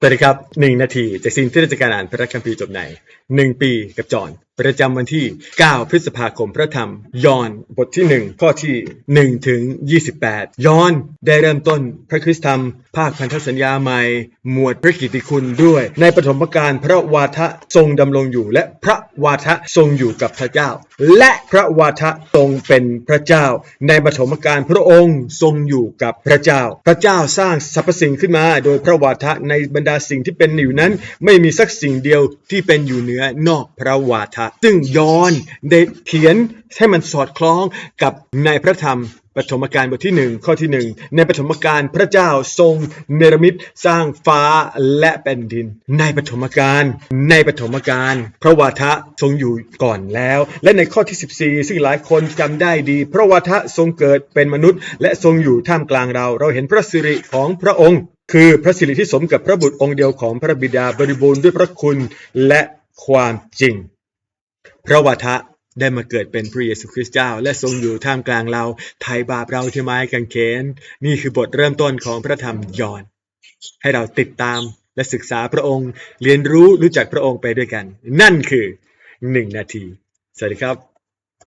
สวัสดีครับหนึ่งนาทีจากซีนที่เราจะการอ่านพระคัมภีร์จบในหนึ่งปีกับจอน ประจำวันที่ 9 พฤษภาคมพระธรรม ยอห์นบทที่ 1 ข้อที่ 1 ถึง 28 ยอห์นได้เริ่มต้นพระคริสตธรรม ภาคพันธสัญญาใหม่ หมวดพระกิตติคุณด้วย ในปฐมกาลพระวาทะทรงดำรงอยู่ และพระวาทะทรงอยู่กับพระเจ้า และพระวาทะทรงเป็นพระเจ้า ในปฐมกาลพระองค์ทรงอยู่กับพระเจ้า พระเจ้าสร้างสรรพสิ่งขึ้นมา โดยพระวาทะในบรรดาสิ่งที่เป็นอยู่นั้น ไม่มีสักสิ่งเดียวที่เป็นอยู่เหนือนอกพระวาทะซึ่งย้อนได้เขียนให้มันสอดคล้องกับในพระธรรมปฐมกาลบทที่หนึ่งข้อที่หนึ่งในปฐมกาลพระเจ้าทรงเนรมิตสร้างฟ้าและแผ่นดิน ในปฐมกาลในปฐมกาลพระวาทะทรงอยู่ก่อนแล้ว และในข้อที่ 14 ซึ่งหลายคนจำได้ดี พระวาทะทรงเกิดเป็นมนุษย์ และทรงอยู่ท่ามกลางเรา เราเห็นพระสิริของพระองค์ คือพระสิริที่สมกับพระบุตรองค์เดียวของพระบิดาบริบูรณ์ด้วยพระคุณและความจริง พระวาทะได้มาเกิดเป็นพระเยซูคริสต์เจ้า และทรงอยู่ท่ามกลางเราไถ่บาปเราที่ไม้กางเขนนี่คือบทเริ่มต้นของพระธรรมยอห์นให้เราติดตามและศึกษาพระองค์ เรียนรู้รู้จักพระองค์ไปด้วยกัน นั่นคือหนึ่งนาที สวัสดีครับ